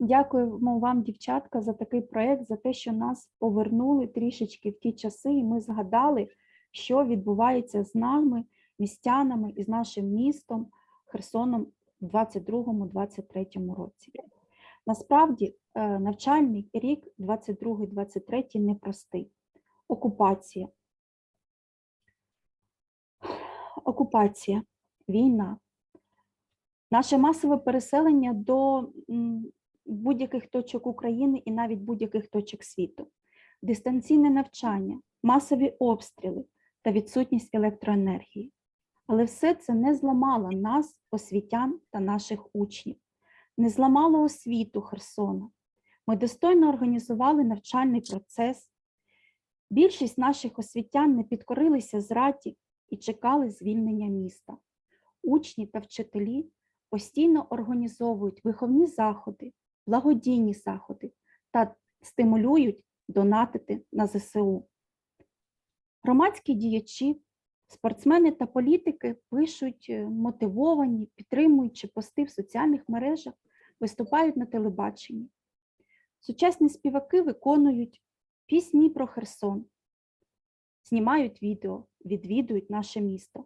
Дякуємо вам, дівчатка, за такий проєкт, за те, що нас повернули трішечки в ті часи, і ми згадали, що відбувається з нами, містянами і з нашим містом Херсоном у 22-23 році. Насправді, е, навчальний рік 22-23 непростий. Окупація. Окупація, війна, наше масове переселення до будь-яких точок України і навіть будь-яких точок світу, дистанційне навчання, масові обстріли та відсутність електроенергії. Але все це не зламало нас, освітян та наших учнів, не зламало освіту Херсона. Ми достойно організували навчальний процес. Більшість наших освітян не підкорилися зраді і чекали звільнення міста. Учні та вчителі постійно організовують виховні заходи, благодійні заходи та стимулюють донатити на ЗСУ. Громадські діячі, спортсмени та політики пишуть е, мотивовані, підтримуючи пости в соціальних мережах, виступають на телебаченні. Сучасні співаки виконують пісні про Херсон, знімають відео, відвідують наше місто.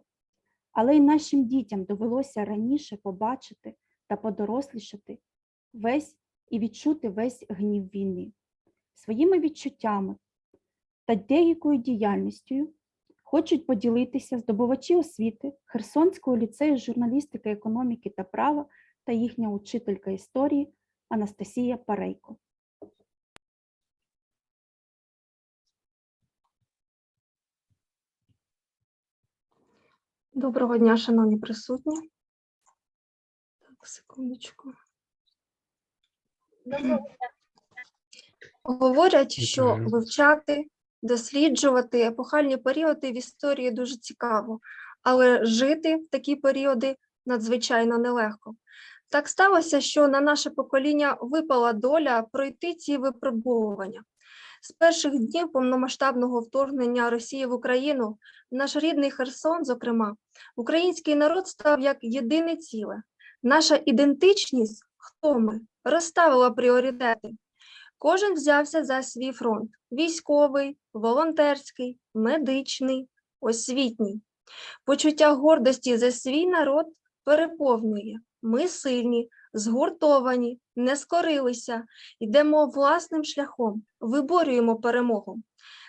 Але й нашим дітям довелося раніше побачити та подорослішати весь і відчути весь гнів війни. Своїми відчуттями та деякою діяльністю хочуть поділитися здобувачі освіти Херсонського ліцею журналістики, економіки та права та їхня учителька історії Анастасія Парейко. Доброго дня, шановні присутні. Так, секундочку. Говорять, що вивчати, досліджувати епохальні періоди в історії дуже цікаво, але жити в такі періоди надзвичайно нелегко. Так сталося, що на наше покоління випала доля пройти ці випробовування. З перших днів повномасштабного вторгнення Росії в Україну наш рідний Херсон, зокрема, український народ став як єдине ціле. Наша ідентичність, хто ми, розставила пріоритети. Кожен взявся за свій фронт: військовий, волонтерський, медичний, освітній. Почуття гордості за свій народ переповнює. Ми сильні, згуртовані, не скорилися, йдемо власним шляхом, виборюємо перемогу.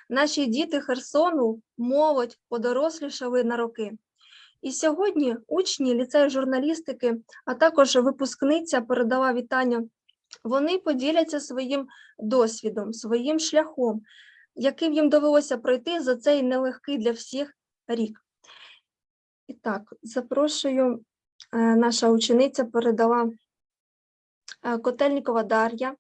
Наші діти Херсону, молодь, подорослішали на роки. І сьогодні учні ліцею журналістики, а також випускниця передала вітання. Вони поділяться своїм досвідом, своїм шляхом, яким їм довелося пройти за цей нелегкий для всіх рік. І так, запрошую, е, наша учениця передала Котельнікова Дар'я.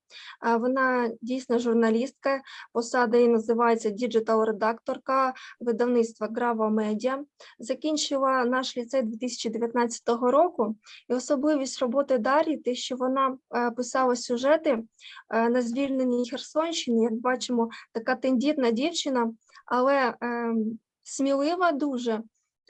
Е, Вона дійсно журналістка, посада її називається діджитал-редакторка видавництва Грава Медіа. Закінчила наш ліцей 2019 року. І особливість роботи Дар'ї те, що вона е, писала сюжети е, на звільненій Херсонщині. Як бачимо, така тендітна дівчина, але ем, смілива дуже.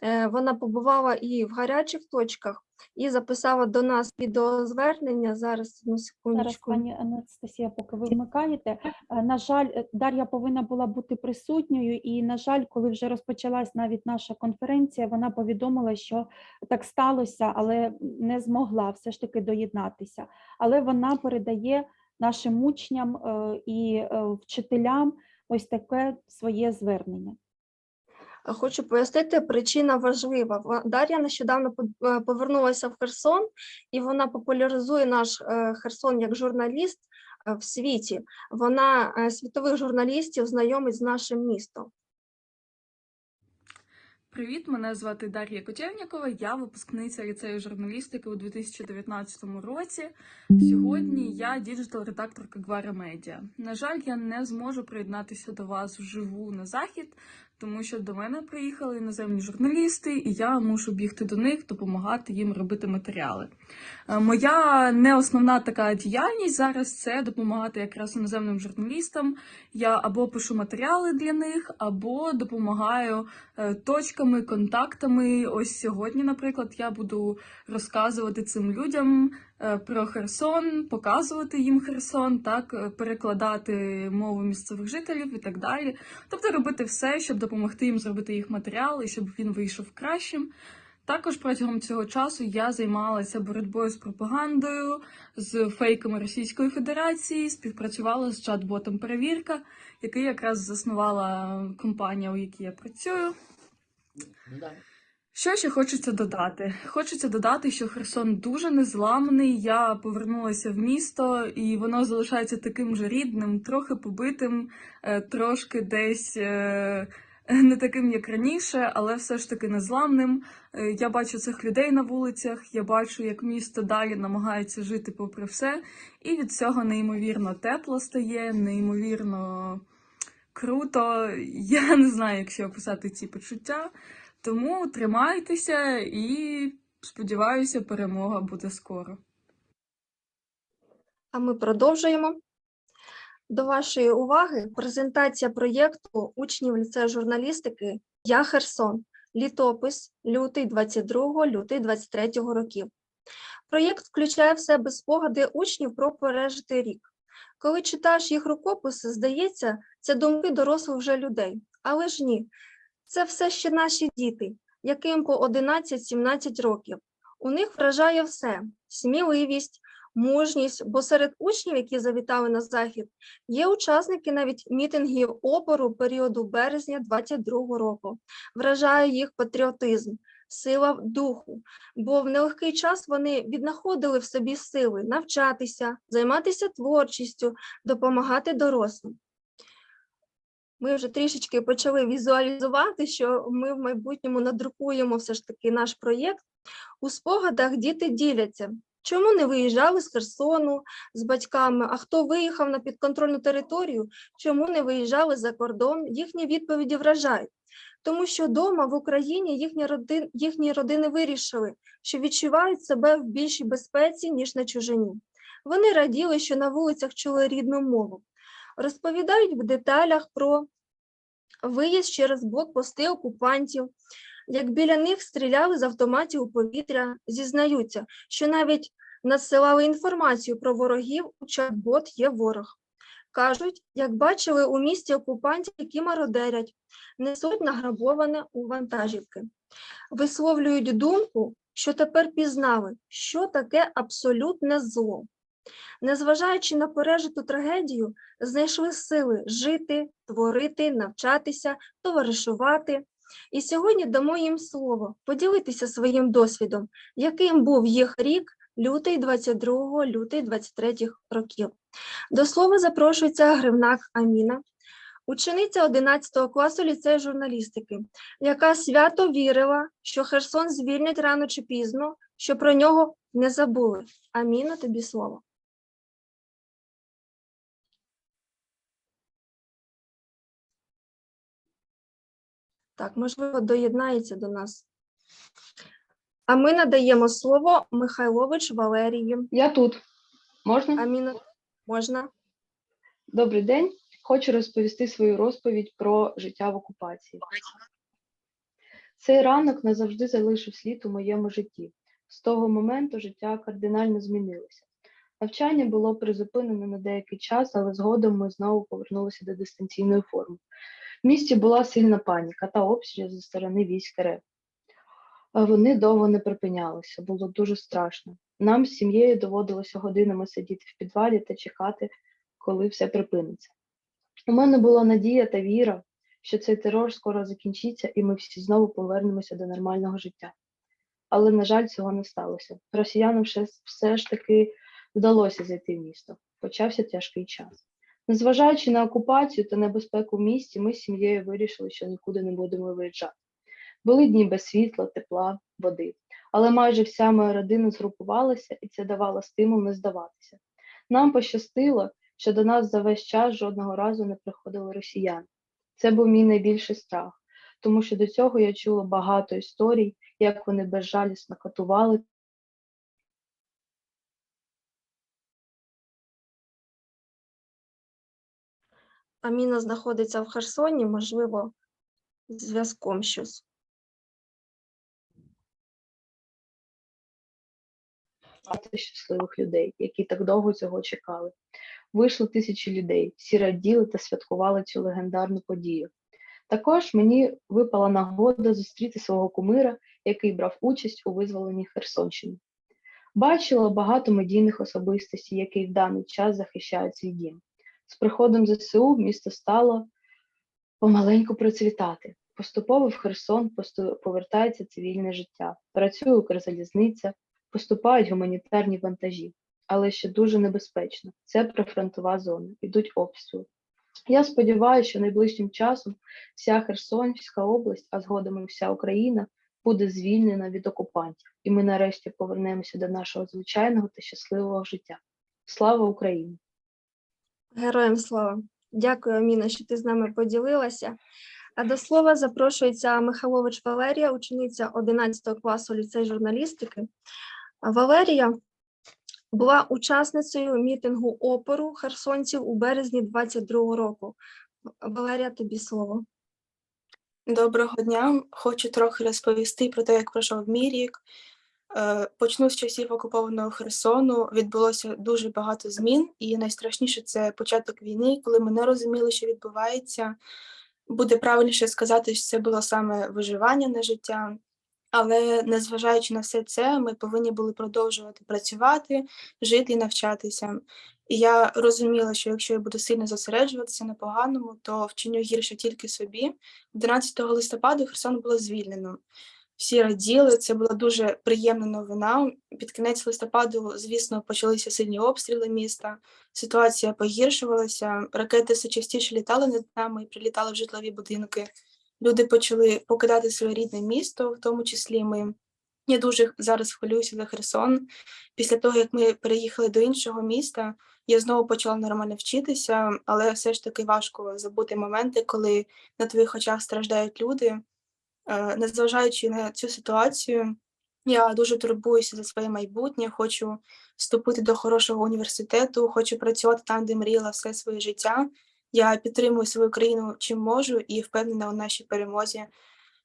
Е, Вона побувала і в гарячих точках, і записала до нас відеозвернення. Зараз одну Зараз, пані Анастасія, поки ви вмикаєте. Е, На жаль, е, Дар'я повинна була бути присутньою, і, на жаль, коли вже розпочалась навіть наша конференція, вона повідомила, що так сталося, але не змогла все ж таки доєднатися. Але вона передає нашим учням і вчителям ось таке своє звернення. Хочу пояснити, причина важлива. Ва- Дар'я нещодавно е, повернулася в Херсон, і вона популяризує наш е, Херсон як журналіст е, в світі. Вона е, світових журналістів знайомить з нашим містом. Привіт, мене звати Дар'я Котєвнікова, я випускниця ліцею журналістики у 2019 році. Сьогодні я діджитал-редакторка Гвара Медіа. На жаль, я не зможу приєднатися до вас вживу на захід, тому що до мене приїхали іноземні журналісти, і я мушу бігти до них, допомагати їм робити матеріали. Е, Моя не основна така діяльність зараз це допомагати якраз іноземним журналістам. Я або пишу матеріали для них, або допомагаю е, точками, контактами. Ось сьогодні, наприклад, я буду розказувати цим людям про Херсон, показувати їм Херсон, так е, перекладати мову місцевих жителів і так далі. Тобто робити все, щоб допомогти їм зробити їх матеріал і щоб він вийшов кращим. Також протягом цього часу я займалася боротьбою з пропагандою, з фейками Російської Федерації, співпрацювала з чат-ботом Перевірка, який якраз заснувала компанія, у якій я працюю. Що ще хочеться додати? Хочеться додати, що Херсон дуже незламний. Я повернулася в місто, і воно залишається таким же рідним, трохи побитим, е, трошки десь е, не таким, як раніше, але все ж таки незламним. Е, Я бачу цих людей на вулицях, я бачу, як місто далі намагається жити попри все, і від цього неймовірно тепло стає, неймовірно круто. Я не знаю, як ще описати ці почуття. Тому тримайтеся і сподіваюся, перемога буде скоро. А ми продовжуємо. До вашої уваги презентація проєкту учнів ліцею журналістики Я Херсон. Літопис лютий 22 лютий 23 років. Проєкт включає в себе спогади учнів про пережитий рік. Коли читаєш їх рукописи, здається, це думки дорослих вже людей. Але ж ні, це все ще наші діти, яким по 11-17 років. У них вражає все: сміливість, мужність, бо серед учнів, які завітали на захід, є учасники навіть мітингів опору періоду березня 22 року. Вражає їх патріотизм, сила духу, бо в нелегкий час вони віднаходили в собі сили навчатися, займатися творчістю, допомагати дорослим. Ми вже трішечки почали візуалізувати, що ми в майбутньому надрукуємо все ж таки наш проєкт. У спогадах діти діляться, чому не виїжджали з Херсону з батьками, а хто виїхав на підконтрольну територію, чому не виїжджали за кордон, їхні відповіді вражають. Тому що вдома в Україні їхні, родин, їхні родини вирішили, що відчувають себе в більшій безпеці, ніж на чужині. Вони раділи, що на вулицях чули рідну мову. Розповідають в деталях про виїзд через блокпости окупантів, як біля них стріляли з автоматів у повітря, зізнаються, що навіть надсилали інформацію про ворогів у чат-бот є ворог. Кажуть, як бачили у місті окупантів, які мародерять, несуть награбоване у вантажівки. Висловлюють думку, що тепер пізнали, що таке абсолютне зло. Незважаючи на пережиту трагедію, знайшли сили жити, творити, навчатися, товаришувати. І сьогодні дамо їм слово поділитися своїм досвідом, яким був їх рік лютий 22 лютий 23 років. До слова запрошується Гривнак Аміна, учениця 11 класу ліцею журналістики, яка свято вірила, що Херсон звільнять рано чи пізно, що про нього не забули. Аміна, тобі слово. Так, можливо, доєднається до нас. А ми надаємо слово Михайлович Валерії. Я тут. Можна? Аміна, можна? Добрий день. Хочу розповісти свою розповідь про життя в окупації. Цей ранок назавжди залишив слід у моєму житті. З того моменту життя кардинально змінилося. Навчання було призупинено на деякий час, але згодом ми знову повернулися до дистанційної форми. В місті була сильна паніка та обстріл зі сторони військ РФ. Вони довго не припинялися, було дуже страшно. Нам з сім'єю доводилося годинами сидіти в підвалі та чекати, коли все припиниться. У мене була надія та віра, що цей терор скоро закінчиться і ми всі знову повернемося до нормального життя. Але, на жаль, цього не сталося. Росіянам все ж таки вдалося зайти в місто. Почався тяжкий час. Незважаючи на окупацію та небезпеку в місті, ми з сім'єю вирішили, що нікуди не будемо виїжджати. Були дні без світла, тепла, води. Але майже вся моя родина згрупувалася, і це давало стимул не здаватися. Нам пощастило, що до нас за весь час жодного разу не приходили росіяни. Це був мій найбільший страх. тому що до цього я чула багато історій, як вони безжалісно катували Аміна знаходиться в Херсоні, можливо, з зв'язком щось. щасливих людей, які так довго цього чекали. Вийшло тисячі людей, всі раділи та святкували цю легендарну подію. Також мені випала нагода зустріти свого кумира, який брав участь у визволенні Херсонщини. Бачила багато медійних особистостей, які в даний час захищають свій дім. З приходом ЗСУ місто стало помаленьку процвітати. Поступово в Херсон повертається цивільне життя. Працює Укрзалізниця, поступають гуманітарні вантажі, але ще дуже небезпечно. Це прифронтова зона, ідуть обстріли. Я сподіваюся, що найближчим часом вся Херсонська область, а згодом і вся Україна, буде звільнена від окупантів, і ми нарешті повернемося до нашого звичайного та щасливого життя. Слава Україні! Героям слава! Дякую, Аміна, що ти з нами поділилася. А до слова запрошується Михайлович Валерія, учениця 11 класу ліцей журналістики. Валерія була учасницею мітингу опору херсонців у березні 22 року. Валерія, тобі слово. Доброго дня. Хочу трохи розповісти про те, як пройшов мій рік. Е, Почну з часів окупованого Херсону. Відбулося дуже багато змін, і найстрашніше це початок війни, коли ми не розуміли, що відбувається. Буде правильніше сказати, що це було саме виживання на життя. Але незважаючи на все це, ми повинні були продовжувати працювати, жити і навчатися. І я розуміла, що якщо я буду сильно зосереджуватися на поганому, то вчиню гірше тільки собі. 11 листопада Херсон було звільнено. Всі раділи, це була дуже приємна новина. Під кінець листопаду, звісно, почалися сильні обстріли міста. Ситуація погіршувалася, ракети все частіше літали над нами і прилітали в житлові будинки. Люди почали покидати своє рідне місто, в тому числі ми. Я дуже зараз хвилююся за Херсон. Після того, як ми переїхали до іншого міста, я знову почала нормально вчитися, але все ж таки важко забути моменти, коли на твоїх очах страждають люди. Е, Незважаючи на цю ситуацію, я дуже турбуюся за своє майбутнє, хочу вступити до хорошого університету, хочу працювати там, де мріяла все своє життя. Я підтримую свою країну чим можу і впевнена у нашій перемозі.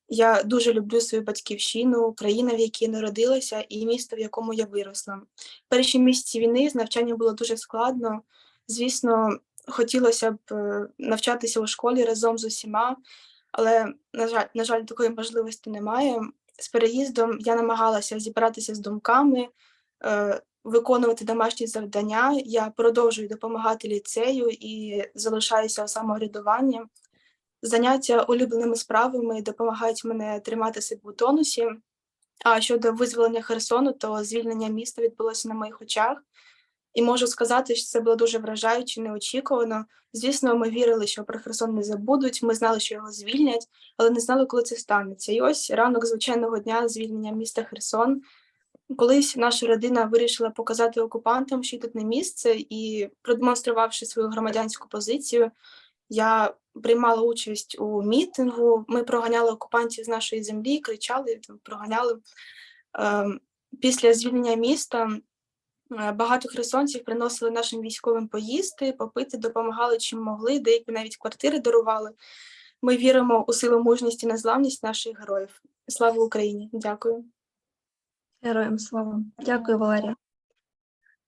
Я дуже люблю свою батьківщину, країну, в якій народилася, і місто, в якому я виросла. Перші місяці війни з навчанням було дуже складно. Звісно, хотілося б е, навчатися у школі разом з усіма, але, на жаль, на жаль, такої можливості немає. З переїздом я намагалася зібратися з думками, е, виконувати домашні завдання. Я продовжую допомагати ліцею і залишаюся у самоврядуванні. Заняття улюбленими справами допомагають мене тримати себе у тонусі. А щодо визволення Херсону, то звільнення міста відбулося на моїх очах. І можу сказати, що це було дуже вражаюче, неочікувано. Звісно, ми вірили, що про Херсон не забудуть. Ми знали, що його звільнять, але не знали, коли це станеться. І ось ранок звичайного дня звільнення міста Херсон. Колись наша родина вирішила показати окупантам, що тут не місце, і продемонструвавши свою громадянську позицію, я приймала участь у мітингу. Ми проганяли окупантів з нашої землі, кричали, проганяли. Ем, Після звільнення міста багато херсонців приносили нашим військовим поїсти, попити, допомагали чим могли, деякі навіть квартири дарували. Ми віримо у силу мужність і незламність наших героїв. Слава Україні! Дякую. Героям слава. Дякую, Валерія.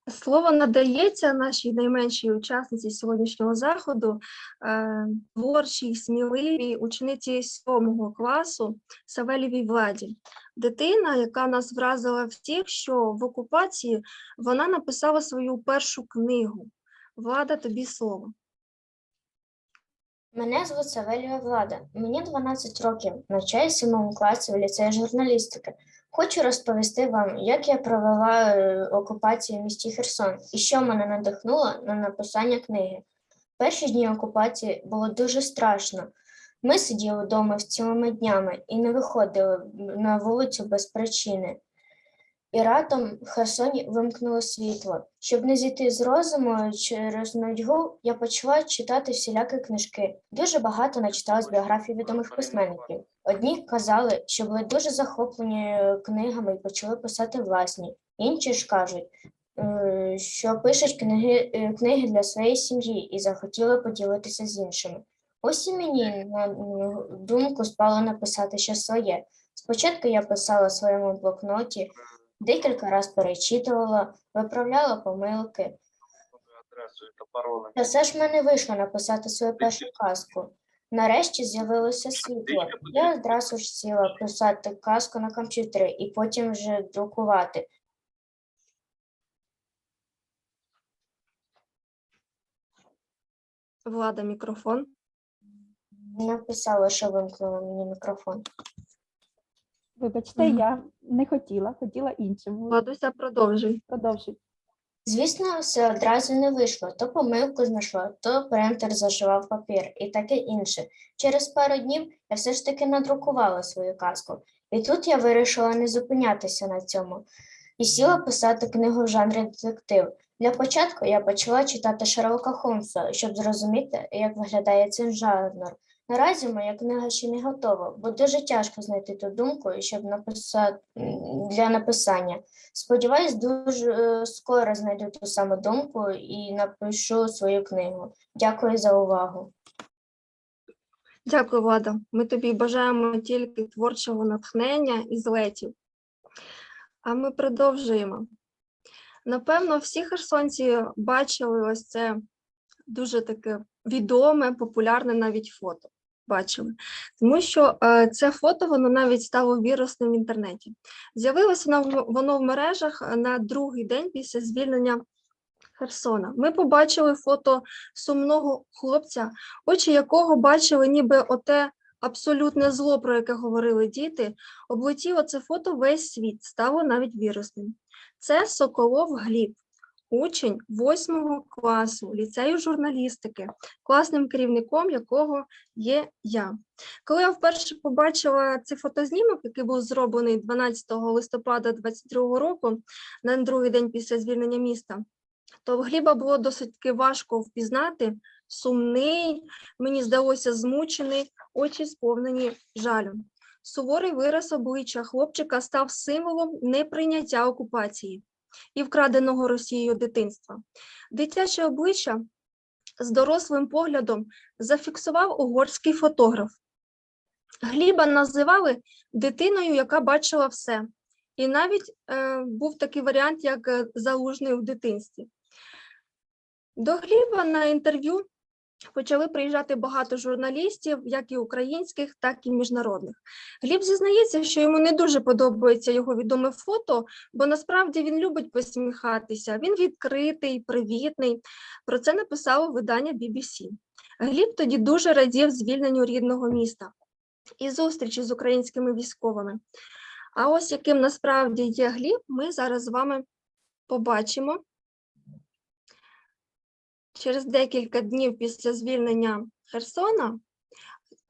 Слово надається нашій найменшій учасниці сьогоднішнього заходу, е, творчій, сміливій учениці сьомого класу Савелєвій Владі. Дитина, яка нас вразила всіх, що в окупації вона написала свою першу книгу. Влада, тобі слово. Мене звуть Савелія Влада. Мені 12 років. Навчаюся в сьомому класі в ліцеї журналістики. Хочу розповісти вам, як я провела е, окупацію в місті Херсон і що мене надихнуло на написання книги. Перші дні окупації було дуже страшно. Ми сиділи вдома цілими днями і не виходили на вулицю без причини. І раптом в Херсоні вимкнуло світло. Щоб не зійти з розуму через нудьгу, я почала читати всілякі книжки. Дуже багато начитала з біографій відомих письменників. Одні казали, що були дуже захоплені е, книгами і почали писати власні. Інші ж кажуть, е, що пишуть книги, е, книги для своєї сім'ї і захотіли поділитися з іншими. Ось і мені на думку спало написати щось своє. Спочатку я писала в своєму блокноті, декілька разів перечитувала, виправляла помилки. Та все ж в мене вийшло написати свою першу казку. Нарешті з'явилося світло. Я одразу ж сіла писати казку на комп'ютері і потім вже друкувати. Влада, мікрофон. Написала, що вимкнула мені мікрофон. Вибачте, Мгм. я не хотіла, хотіла іншим. Владуся, продовжуй. Продовжуй. Звісно, все одразу не вийшло. То помилку знайшла, то принтер зашивав папір і таке інше. Через пару днів я все ж таки надрукувала свою казку. І тут я вирішила не зупинятися на цьому і сіла писати книгу в жанрі детектив. Для початку я почала читати Шерлока Холмса, щоб зрозуміти, як виглядає цей жанр. Наразі моя книга ще не готова, бо дуже тяжко знайти ту думку, щоб написати для написання. Сподіваюсь, дуже е, скоро знайду ту саму думку і напишу свою книгу. Дякую за увагу. Дякую, Влада. Ми тобі бажаємо тільки творчого натхнення і злетів. А ми продовжуємо. Напевно, всі херсонці бачили ось це дуже таке відоме, популярне навіть фото. Бачили. Тому що е, це фото воно навіть стало вірусним в інтернеті. З'явилося воно, в- мережах е, на другий день після звільнення Херсона. Ми побачили фото сумного хлопця, очі якого бачили ніби оте абсолютне зло, про яке говорили діти, облетіло це фото весь світ, стало навіть вірусним. Це Соколов Гліб, учень 8 класу ліцею журналістики, класним керівником якого є я. Коли я вперше побачила цей фотознімок, який був зроблений 12 листопада 2022 року, на другий день після звільнення міста, то в Гліба було досить важко впізнати, сумний, мені здалося, змучений, очі сповнені жалю. Суворий вираз обличчя хлопчика став символом неприйняття окупації і вкраденого Росією дитинства. Дитяче обличчя з дорослим поглядом зафіксував угорський фотограф. Гліба називали дитиною, яка бачила все. І навіть е, був такий варіант, як е, залужний в дитинстві. До Гліба на інтерв'ю почали приїжджати багато журналістів, як і українських, так і міжнародних. Гліб зізнається, що йому не дуже подобається його відоме фото, бо насправді він любить посміхатися. Він відкритий, привітний. Про це написало видання BBC. Гліб тоді дуже радів звільненню рідного міста і зустрічі з українськими військовими. А ось яким насправді є Гліб, ми зараз з вами побачимо. Через декілька днів після звільнення Херсона,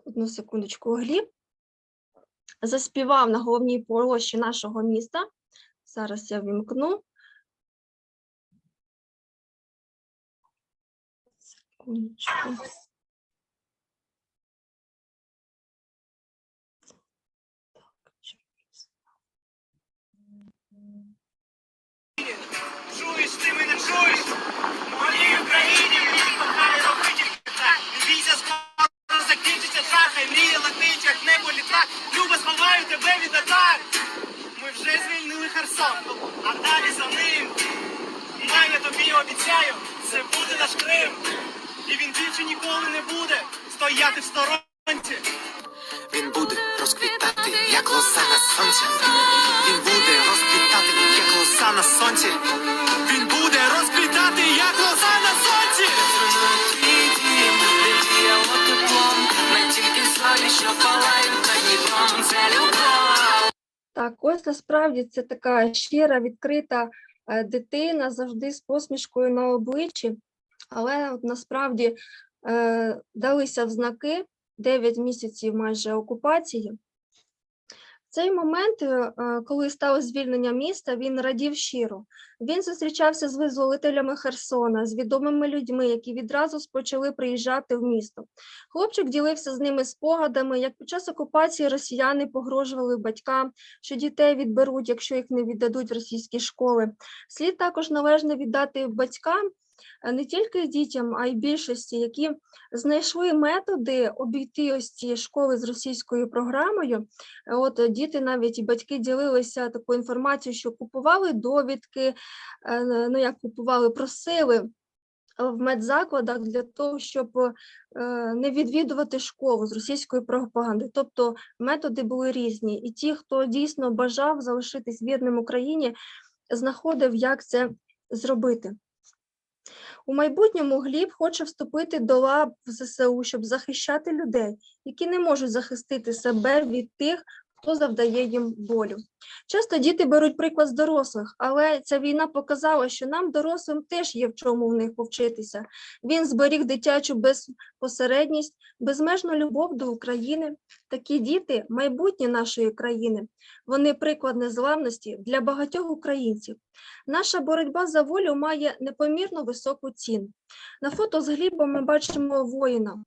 одну секундочку, Гліб заспівав на головній площі нашого міста. Зараз я вімкну. Секундочку. Обіцяю, це буде наш Крим. І він більше ніколи не буде стояти в сторонці. Він буде розквітати, як лоза на сонці. Він буде розквітати, як лоза на сонці. Він буде розквітати, як лоза на сонці. Так, ось насправді це така щира, відкрита дитина, завжди з посмішкою на обличчі, але от насправді е, далися в знаки 9 місяців майже окупації. Цей момент, е, е, коли стало звільнення міста, він радів щиро. Він зустрічався з визволителями Херсона, з відомими людьми, які відразу почали приїжджати в місто. Хлопчик ділився з ними спогадами, як під час окупації росіяни погрожували батькам, що дітей відберуть, якщо їх не віддадуть в російські школи. Слід також належно віддати батькам. Е, Не тільки дітям, а й більшості, які знайшли методи обійти ось ці школи з російською програмою. Е, От діти навіть і батьки ділилися такою інформацією, що купували довідки, е, ну як купували, просили в медзакладах для того, щоб не відвідувати школу з російської пропаганди. Тобто методи були різні, і ті, хто дійсно бажав залишитись вірним Україні, знаходив, як це зробити. У майбутньому Гліб хоче вступити до лав ЗСУ, щоб захищати людей, які не можуть захистити себе від тих, хто завдає їм болю. Часто діти беруть приклад з дорослих, але ця війна показала, що нам, дорослим, теж є в чому в них повчитися. Він зберіг дитячу безпосередність, безмежну любов до України. Такі діти майбутнє нашої країни. Вони приклад незламності для багатьох українців. Наша боротьба за волю має непомірно високу ціну. На фото з Глібом ми бачимо воїна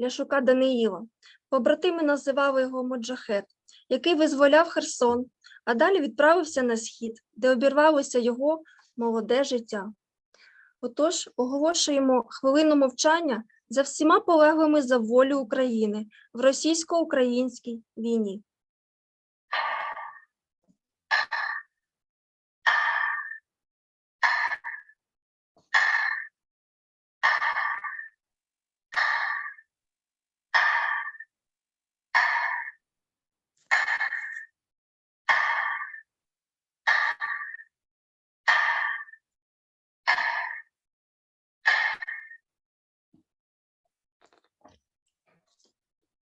Ляшука Даниїла. Побратими називали його Моджахет, який визволяв Херсон, а далі відправився на схід, де обірвалося його молоде життя. Отож, оголошуємо хвилину мовчання за всіма полеглими за волю України в російсько-українській війні.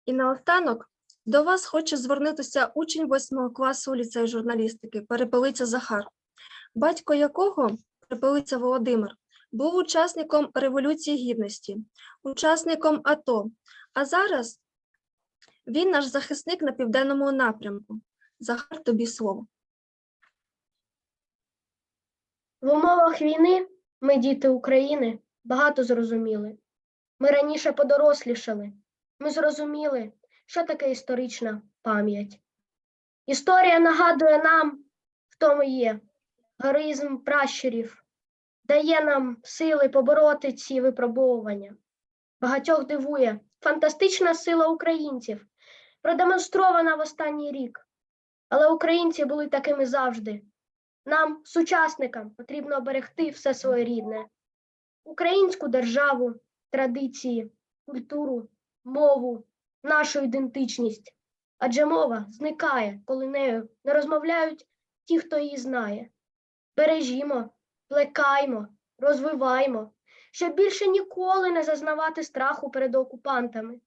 І наостанок до вас хоче звернутися учень 8 класу ліцею журналістики Перепелиця Захар, батько якого Перепелиця Володимир був учасником Революції Гідності, учасником АТО, а зараз він наш захисник на південному напрямку. Захар, тобі слово. В умовах війни ми, діти України, багато зрозуміли. Ми раніше подорослішали. Ми зрозуміли, що таке історична пам'ять. Історія нагадує нам, хто ми є, героїзм пращурів, дає нам сили побороти ці випробовування. Багатьох дивує фантастична сила українців, продемонстрована в останній рік. Але українці були такими завжди. Нам, сучасникам, потрібно оберегти все своє рідне, українську державу, традиції, культуру, мову, нашу ідентичність. Адже мова зникає, коли нею не розмовляють ті, хто її знає. Бережімо, плекаймо, розвиваймо, щоб більше ніколи не зазнавати страху перед окупантами.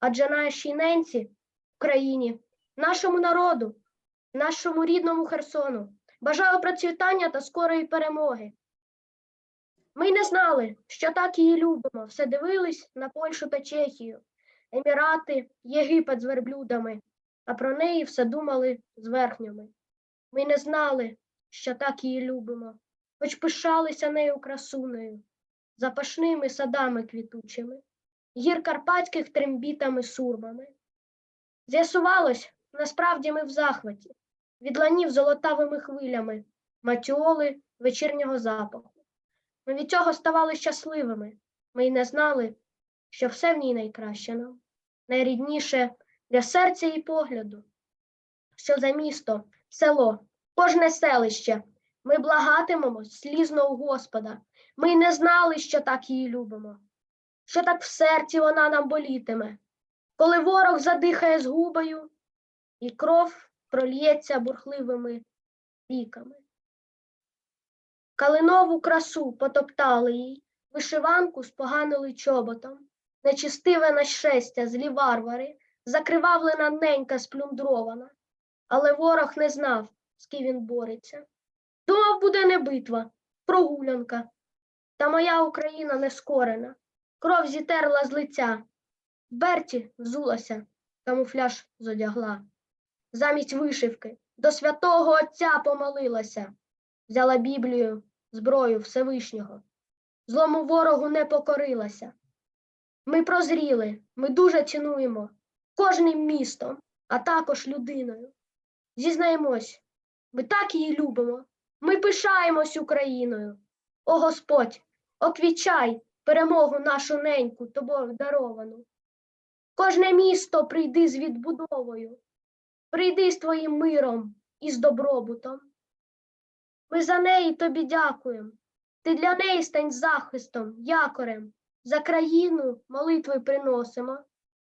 Адже нашій ненці, Україні, нашому народу, нашому рідному Херсону бажаю процвітання та скорої перемоги. Ми не знали, що так її любимо, все дивились на Польщу та Чехію, Емірати, Єгипет з верблюдами, а про неї все думали з верхнями. Ми не знали, що так її любимо, хоч пишалися нею красунею, запашними садами квітучими, гір карпатських трембітами сурмами. З'ясувалось, насправді ми в захваті, від ланів золотавими хвилями, матіоли вечірнього запаху. Ми від цього ставали щасливими. Ми й не знали, що все в ній найкраще нам, найрідніше для серця і погляду. Що за місто, село, кожне селище, ми благатимемо слізно у Господа. Ми й не знали, що так її любимо, що так в серці вона нам болітиме, коли ворог задихає згубою, і кров прольється бурхливими ріками. Калинову красу потоптали їй, вишиванку споганили чоботом, нечистиве нашестя, злі варвари, закривавлена ненька сплюндрована, але ворог не знав, з ким він бореться. Думав, буде не битва, прогулянка. Та моя Україна не скорена, кров зітерла з лиця, в берці взулася, камуфляж зодягла. замість вишивки, до святого Отця помолилася, взяла Біблію, зброю Всевишнього, злому ворогу не покорилася. Ми прозріли, ми дуже цінуємо кожним містом, а також людиною. Зізнаємось, ми так її любимо, ми пишаємось Україною. О Господь, оквічай перемогу нашу неньку тобою даровану. Кожне місто прийди з відбудовою, прийди з твоїм миром і з добробутом. Ми за неї тобі дякуємо. Ти для неї стань захистом, якорем. За країну молитви приносимо.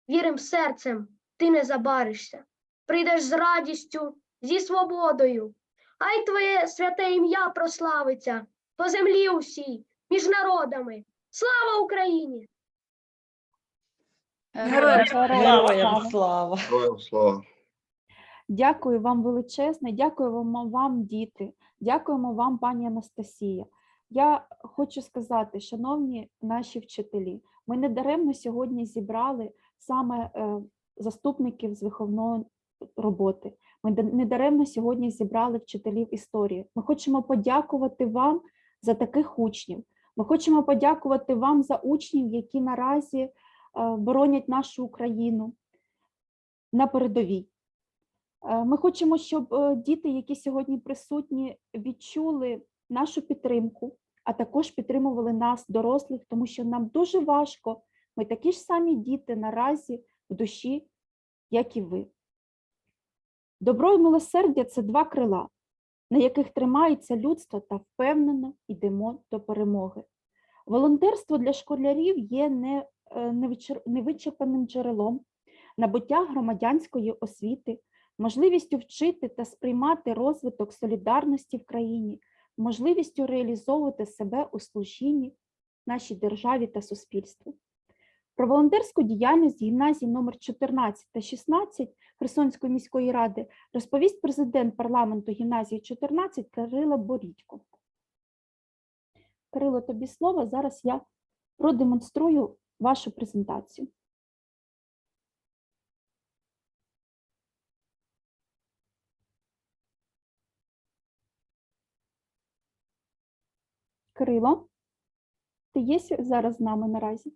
Вірим серцем, ти не забаришся. Прийдеш з радістю, зі свободою. Хай твоє святе ім'я прославиться по землі усій, між народами. Слава Україні! Слава! Героям слава! Дякую вам величезне, дякуємо вам, діти, дякуємо вам, пані Анастасія. Я хочу сказати, шановні наші вчителі, ми не даремно сьогодні зібрали саме е, заступників з виховної роботи. Ми да- не даремно сьогодні зібрали вчителів історії. Ми хочемо подякувати вам за таких учнів. Ми хочемо подякувати вам за учнів, які наразі е, боронять нашу Україну на передовій. Е, Ми хочемо, щоб діти, які сьогодні присутні, відчули нашу підтримку, а також підтримували нас, дорослих, тому що нам дуже важко. Ми такі ж самі діти наразі в душі, як і ви. Добро і милосердя це два крила, на яких тримається людство та впевнено йдемо до перемоги. Волонтерство для школярів є не, е, невичерпаним джерелом набуття громадянської освіти, можливістю вчити та сприймати розвиток солідарності в країні, можливістю реалізовувати себе у служінні нашій державі та суспільству. Про волонтерську діяльність гімназій номер 14 та 16 Херсонської міської ради розповість президент парламенту гімназії 14 Кирило Борідько. Кирило, тобі слово. Зараз я продемонструю вашу презентацію. Кирило, ти є зараз з нами наразі?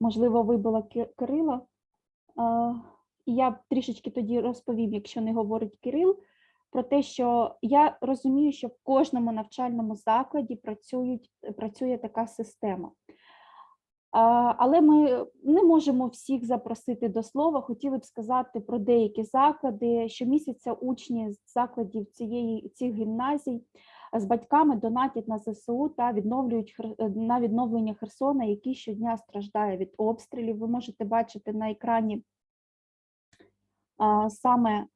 Можливо, вибила Ки- Кирила. Я трішечки тоді розповім, якщо не говорить Кирил, про те, що я розумію, що в кожному навчальному закладі працюють, працює така система. Але ми не можемо всіх запросити до слова. Хотіли б сказати про деякі заклади. Щомісяця учні з закладів цієї цих гімназій з батьками донатять на ЗСУ та відновлюють е, на відновлення Херсона, який щодня страждає від обстрілів. Ви можете бачити на екрані саме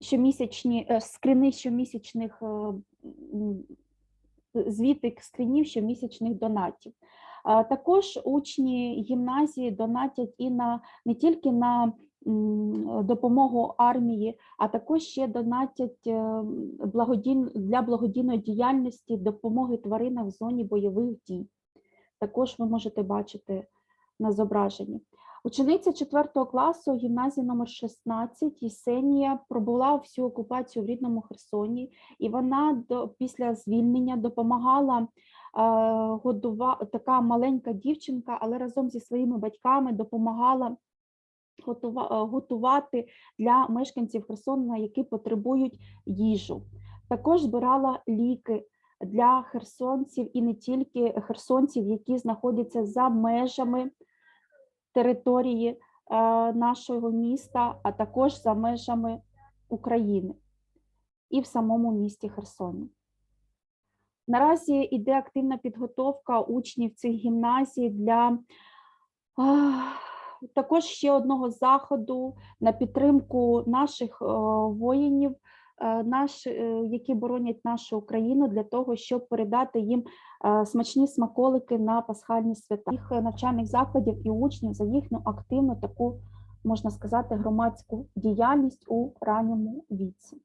щомісячні е, скрини щомісячних е, звіти скринів щомісячних донатів. Також учні гімназії донатять і на не тільки на допомогу армії, а також ще донатять е, для благодійної діяльності допомоги тваринам в зоні бойових дій. Також ви можете бачити на зображенні. Учениця 4 класу гімназії номер 16 Єсенія пробула всю окупацію в рідному Херсоні, і вона до, після звільнення допомагала е, годува, така маленька дівчинка, але разом зі своїми батьками допомагала е, готувати для мешканців Херсона, які потребують їжу. Також збирала ліки для херсонців і не тільки херсонців, які знаходяться за межами території е, нашого міста, а також за межами України і в самому місті Херсоні. Наразі йде активна підготовка учнів цих гімназій для також ще одного заходу на підтримку наших е, воїнів, е, наш, е, які боронять нашу Україну, для того, щоб передати їм е, смачні смаколики на пасхальні свята їх е, навчальних закладів і учнів за їхню активну таку, можна сказати, громадську діяльність у ранньому віці.